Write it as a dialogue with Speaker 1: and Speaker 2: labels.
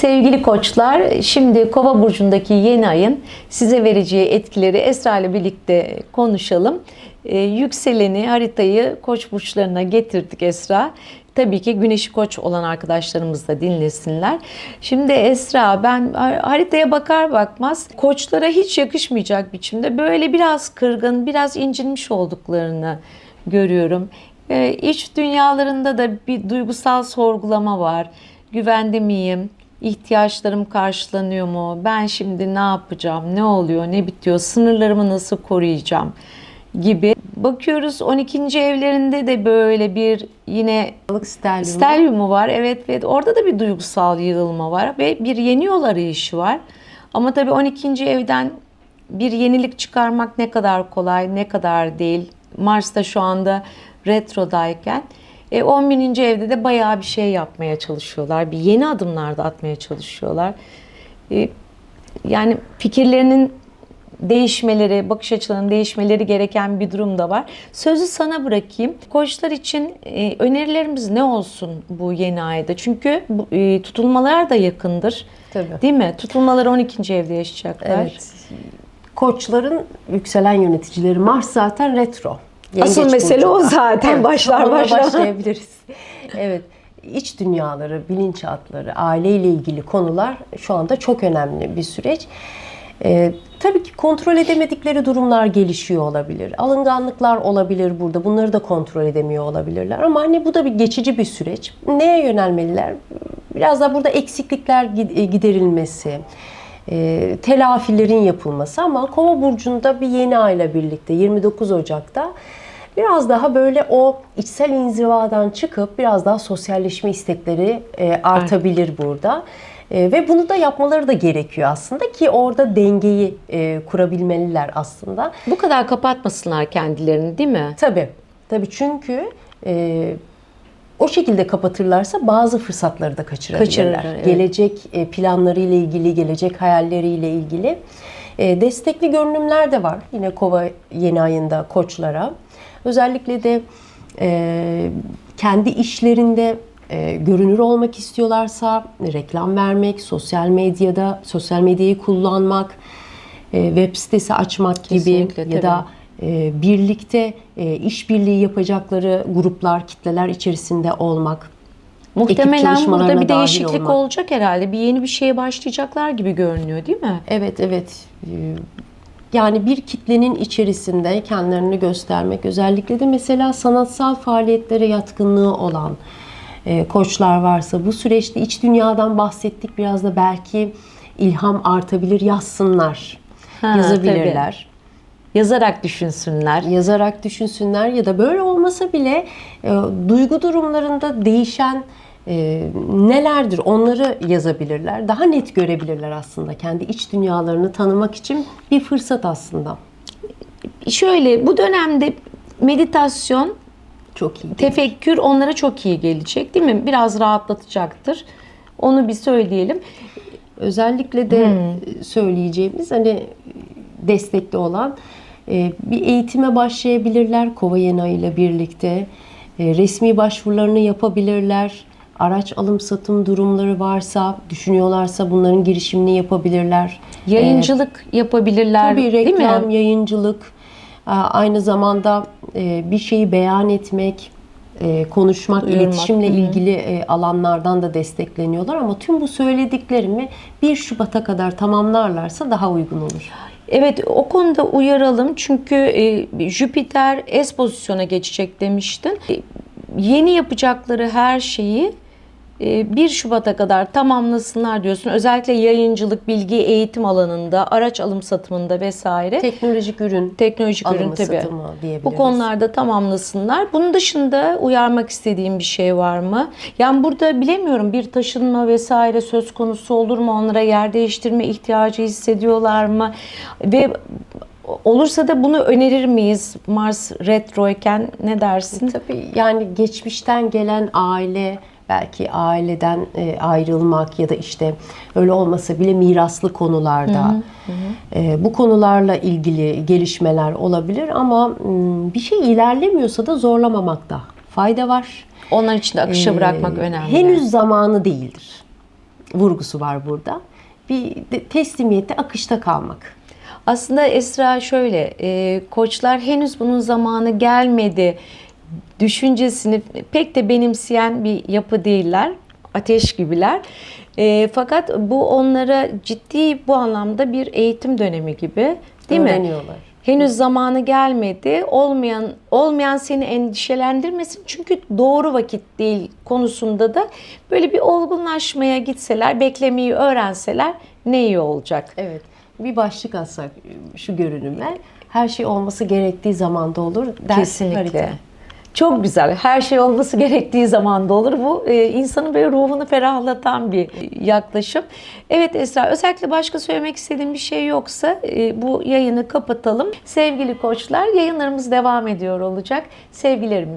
Speaker 1: Sevgili koçlar, şimdi Kova burcundaki yeni ayın size vereceği etkileri Esra ile birlikte konuşalım. Ee, yükseleni, haritayı koç burçlarına getirdik Esra. Tabii ki güneşi koç olan arkadaşlarımız da dinlesinler. Şimdi Esra ben haritaya bakar bakmaz koçlara hiç yakışmayacak biçimde böyle biraz kırgın, biraz incinmiş olduklarını görüyorum. Ee, iç dünyalarında da bir duygusal sorgulama var. Güvende miyim? İhtiyaçlarım karşılanıyor mu? Ben şimdi ne yapacağım? Ne oluyor? Ne bitiyor? Sınırlarımı nasıl koruyacağım? gibi. Bakıyoruz 12. evlerinde de böyle bir yine
Speaker 2: Balık stelyumu.
Speaker 1: stelyumu var. Evet ve orada da bir duygusal yığılma var ve bir yeni yol arayışı var. Ama tabii 12. evden bir yenilik çıkarmak ne kadar kolay, ne kadar değil. Mars da şu anda retrodayken e, 11. evde de bayağı bir şey yapmaya çalışıyorlar. Bir yeni adımlar da atmaya çalışıyorlar. E, yani fikirlerinin değişmeleri, bakış açılarının değişmeleri gereken bir durum da var. Sözü sana bırakayım. Koçlar için e, önerilerimiz ne olsun bu yeni ayda? Çünkü bu, e, tutulmalar da yakındır.
Speaker 2: Tabii.
Speaker 1: Değil mi? Tutulmalar 12. evde yaşayacaklar.
Speaker 2: Evet. Koçların yükselen yöneticileri Mars zaten retro.
Speaker 1: Asıl mesele o zaten. Başlar başlar.
Speaker 2: başlayabiliriz. evet. İç dünyaları, bilinçaltları, aileyle ilgili konular şu anda çok önemli bir süreç. Ee, tabii ki kontrol edemedikleri durumlar gelişiyor olabilir. Alınganlıklar olabilir burada. Bunları da kontrol edemiyor olabilirler. Ama hani bu da bir geçici bir süreç. Neye yönelmeliler? Biraz da burada eksiklikler gid- giderilmesi, e, telafilerin yapılması ama Kova burcunda bir yeni ayla birlikte 29 Ocak'ta biraz daha böyle o içsel inzivadan çıkıp biraz daha sosyalleşme istekleri e, artabilir burada. E, ve bunu da yapmaları da gerekiyor aslında ki orada dengeyi e, kurabilmeliler aslında.
Speaker 1: Bu kadar kapatmasınlar kendilerini değil mi?
Speaker 2: Tabii. Tabii çünkü e, o şekilde kapatırlarsa bazı fırsatları da kaçırabilirler.
Speaker 1: Kaçırırlar, evet.
Speaker 2: Gelecek e, planlarıyla ilgili, gelecek hayalleriyle ilgili e, destekli görünümler de var. Yine Kova yeni ayında koçlara. Özellikle de e, kendi işlerinde e, görünür olmak istiyorlarsa reklam vermek, sosyal medyada sosyal medyayı kullanmak, e, web sitesi açmak gibi
Speaker 1: Kesinlikle,
Speaker 2: ya
Speaker 1: tabii.
Speaker 2: da e, birlikte e, işbirliği yapacakları gruplar, kitleler içerisinde olmak.
Speaker 1: Muhtemelen burada bir değişiklik
Speaker 2: olmak.
Speaker 1: olacak herhalde. Bir yeni bir şeye başlayacaklar gibi görünüyor değil mi?
Speaker 2: Evet, evet. Ee, Yani bir kitlenin içerisinde kendilerini göstermek, özellikle de mesela sanatsal faaliyetlere yatkınlığı olan e, koçlar varsa bu süreçte iç dünyadan bahsettik biraz da belki ilham artabilir, yazsınlar,
Speaker 1: Ha,
Speaker 2: yazabilirler.
Speaker 1: Yazarak düşünsünler.
Speaker 2: yazarak düşünsünler ya da böyle olmasa bile e, duygu durumlarında değişen e, nelerdir onları yazabilirler. Daha net görebilirler aslında. Kendi iç dünyalarını tanımak için bir fırsat aslında.
Speaker 1: Şöyle bu dönemde meditasyon,
Speaker 2: Çok iyi.
Speaker 1: tefekkür onlara çok iyi gelecek değil mi? Biraz rahatlatacaktır. Onu bir söyleyelim.
Speaker 2: Özellikle de söyleyeceğimiz hani destekli olan e, bir eğitime başlayabilirler Kova yeni Ay ile birlikte. E, Resmi başvurularını yapabilirler. Araç alım satım durumları varsa, düşünüyorlarsa bunların girişimini yapabilirler.
Speaker 1: Yayıncılık yapabilirler
Speaker 2: Tabii
Speaker 1: değil
Speaker 2: reklam,
Speaker 1: mi?
Speaker 2: yayıncılık, aynı zamanda e, bir şeyi beyan etmek, konuşmak,
Speaker 1: Duyurmak.
Speaker 2: iletişimle
Speaker 1: Hı
Speaker 2: ilgili alanlardan da destekleniyorlar ama tüm bu söylediklerimi 1 Şubat'a kadar tamamlarlarsa daha uygun olur.
Speaker 1: Evet o konuda uyaralım çünkü e, Jüpiter S pozisyona geçecek demiştin. E, yeni yapacakları her şeyi 1 Şubat'a kadar tamamlasınlar diyorsun. Özellikle yayıncılık, bilgi, eğitim alanında, araç alım satımında vesaire.
Speaker 2: Teknolojik ürün
Speaker 1: Teknolojik ürün
Speaker 2: alımı,
Speaker 1: tabii.
Speaker 2: satımı diyebiliriz.
Speaker 1: Bu konularda tamamlasınlar. Bunun dışında uyarmak istediğim bir şey var mı? Yani burada bilemiyorum bir taşınma vesaire söz konusu olur mu? Onlara yer değiştirme ihtiyacı hissediyorlar mı? Ve olursa da bunu önerir miyiz? Mars retroyken ne dersin?
Speaker 2: Tabii yani geçmişten gelen aile belki aileden e, ayrılmak ya da işte öyle olmasa bile miraslı konularda e, bu konularla ilgili gelişmeler olabilir ama bir şey ilerlemiyorsa da zorlamamakta fayda var.
Speaker 1: Onlar için de akışa
Speaker 2: Ee,
Speaker 1: bırakmak önemli.
Speaker 2: Henüz zamanı değildir. vurgusu var burada. Bir teslimiyette akışta kalmak.
Speaker 1: Aslında Esra şöyle, e, koçlar henüz bunun zamanı gelmedi düşüncesini pek de benimseyen bir yapı değiller. Ateş gibiler. E, fakat bu onlara ciddi bu anlamda bir eğitim dönemi gibi değil mi? Henüz zamanı gelmedi. Olmayan olmayan seni endişelendirmesin. Çünkü doğru vakit değil konusunda da böyle bir olgunlaşmaya gitseler, beklemeyi öğrenseler ne iyi olacak.
Speaker 2: Evet. Bir başlık atsak şu görünüme. Her şey olması gerektiği zamanda olur.
Speaker 1: Kesinlikle.
Speaker 2: harita.
Speaker 1: Çok güzel. Her şey olması gerektiği zamanda olur. Bu e, insanın böyle ruhunu ferahlatan bir yaklaşım. Evet Esra, özellikle başka söylemek istediğim bir şey yoksa e, bu yayını kapatalım. Sevgili koçlar, yayınlarımız devam ediyor olacak. Sevgilerimizi